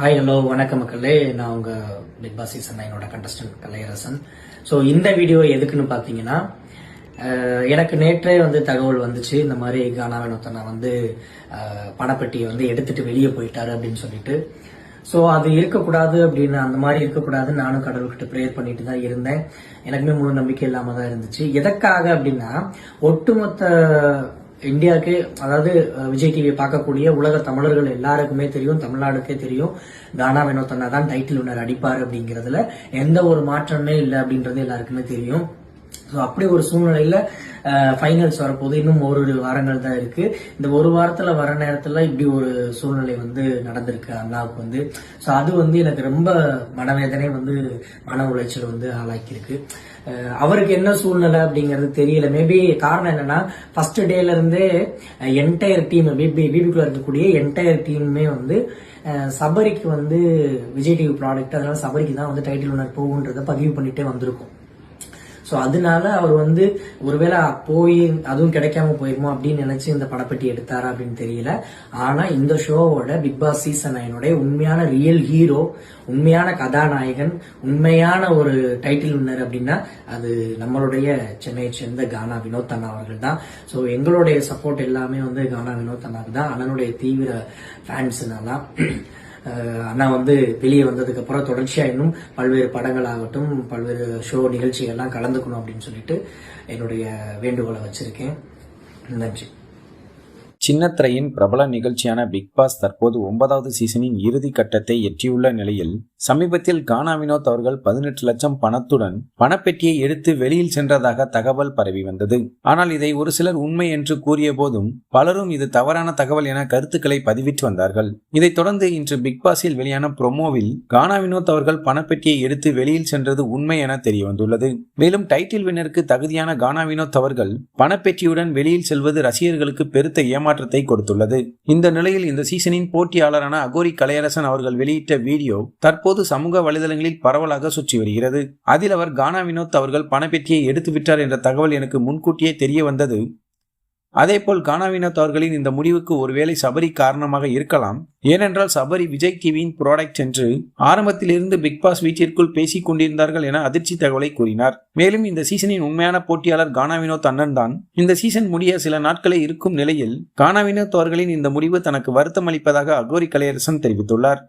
Hi hello வணக்க மக்களே. நான் உங்க பிக் பாஸ் சீசன் நைனோட கண்டஸ்டன்ட் கலையரசன். ஸோ இந்த வீடியோ எதுக்குன்னு பார்த்தீங்கன்னா எனக்கு நேற்றே வந்து தகவல் வந்துச்சு. இந்த மாதிரி கானாவின் ஒருத்தனை வந்து பணப்பெட்டியை வந்து எடுத்துட்டு வெளியே போயிட்டாரு அப்படின்னு சொல்லிட்டு. ஸோ அது இருக்கக்கூடாது அப்படின்னு அந்த மாதிரி இருக்கக்கூடாதுன்னு நானும் கடவுள்கிட்ட ப்ரேயர் பண்ணிட்டு தான் இருந்தேன். எனக்குமே முழு நம்பிக்கை இல்லாமல் தான் இருந்துச்சு. எதற்காக அப்படின்னா ஒட்டுமொத்த இந்தியாவுக்கு அதாவது அஹ், விஜய் டிவி பார்க்கக்கூடிய உலக தமிழர்கள் எல்லாருக்குமே தெரியும் தமிழ்நாடுக்கே தெரியும். கானா வினோத்தனா தான் டைட்டில் வினர் அடிப்பார் அப்படிங்கிறதுல எந்த ஒரு மாற்றமே இல்லை அப்படின்றது எல்லாருக்குமே தெரியும். ஸோ அப்படி ஒரு சூழ்நிலையில ஃபைனல்ஸ் வரப்போது இன்னும் ஒரு வாரங்கள் தான் இருக்கு. இந்த ஒரு வாரத்துல வர நேரத்துல இப்படி ஒரு சூழ்நிலை வந்து நடந்திருக்கு அண்ணாவுக்கு வந்து. ஸோ அது வந்து எனக்கு ரொம்ப மனவேதனை வந்து மன உளைச்சல் வந்து ஆளாக்கியிருக்கு. அவருக்கு என்ன சூழ்நிலை அப்படிங்கிறது தெரியல. மேபி காரணம் என்னன்னா ஃபர்ஸ்ட் டேல இருந்தே என்டையர் டீம் பிபி பிபிக்குள்ள இருக்கக்கூடிய என்டையர் டீமுமே வந்து சபரிக்கு வந்து விஜய் டிவி ப்ராடக்ட் அதனால சபரிக்கு தான் வந்து டைட்டில் ஒன்னர் போகுன்றத பதிவு பண்ணிட்டே வந்திருக்கும். ஸோ அதனால அவர் வந்து ஒருவேளை போய் அதுவும் கிடைக்காம போயிருமோ அப்படின்னு நினைச்சு இந்த படப்பெட்டி எடுத்தாரா அப்படின்னு தெரியல. ஆனா இந்த ஷோவோட பிக் பாஸ் சீசன் நைனோட உண்மையான ரியல் ஹீரோ உண்மையான கதாநாயகன் உண்மையான ஒரு டைட்டில் வின்னர் அப்படின்னா அது நம்மளுடைய சென்னையை சேர்ந்த கானா வினோத் அண்ணா அவர்கள் தான். ஸோ எங்களுடைய சப்போர்ட் எல்லாமே வந்து கானா வினோத் அண்ணாவுக்கு தான். அண்ணனுடைய தீவிர ஃபேன்ஸ்னால தான் அண்ணா வந்து வெளியே வந்ததுக்கு அப்புறம் இன்னும் பல்வேறு படங்களாகட்டும் பல்வேறு ஷோ நிகழ்ச்சிகள்லாம் கலந்துக்கணும் அப்படின்னு சொல்லிட்டு என்னுடைய வேண்டுகோளை வச்சிருக்கேன். நன்றி. சின்னத்திரையின் பிரபல நிகழ்ச்சியான பிக் பாஸ் தற்போது ஒன்பதாவது சீசனின் இறுதி கட்டத்தை எட்டியுள்ள நிலையில் சமீபத்தில் கானா வினோத் அவர்கள் பதினெட்டு லட்சம் பணத்துடன் பணப்பெட்டியை எடுத்து வெளியில் சென்றதாக தகவல் பரவி வந்தது. ஆனால் இதை ஒரு சிலர் உண்மை என்று கூறிய போதும் பலரும் இது தவறான தகவல் என கருத்துக்களை பதிவிட்டு வந்தார்கள். இதைத் தொடர்ந்து இன்று பிக் பாஸில் வெளியான புரோமோவில் கானா வினோத் அவர்கள் பணப்பெட்டியை எடுத்து வெளியில் சென்றது உண்மை என தெரிய வந்துள்ளது மேலும் டைட்டில் வினருக்கு தகுதியான கானா வினோத் அவர்கள் பணப்பெட்டியுடன் வெளியில் செல்வது ரசிகர்களுக்கு பெருத்த ஏமாற்றத்தை கொடுத்துள்ளது. இந்த நிலையில் இந்த சீசனின் போட்டியாளரான அகோரி கலையரசன் அவர்கள் வெளியிட்ட வீடியோ தற்போது சமூக வலைதளங்களில் பரவலாக சுற்றி வருகிறது. அதில் அவர் கானா வினோத் அவர்கள் பணப்பெட்டியை எடுத்து விட்டார் என்ற தகவல் எனக்கு முன்கூட்டியே தெரிய வந்தது. அதேபோல் கானாவினத்தவர்களின் இந்த முடிவுக்கு ஒருவேளை சபரி காரணமாக இருக்கலாம். ஏனென்றால் சபரி விஜய் டிவியின் ப்ராடக்ட் என்று ஆரம்பத்திலிருந்து பிக்பாஸ் பிக் பாஸ் வீட்டிற்குள் பேசிக் கொண்டிருந்தார்கள் என அதிர்ச்சி தகவலை கூறினார். மேலும் இந்த சீசனின் உண்மையான போட்டியாளர் கானா வினோத் அண்ணன் தான். இந்த சீசன் முடிய சில நாட்களே இருக்கும் நிலையில் கானா வினோத் அவர்களின் இந்த முடிவு தனக்கு வருத்தம் அளிப்பதாக அகோரி கலையரசன் தெரிவித்துள்ளார்.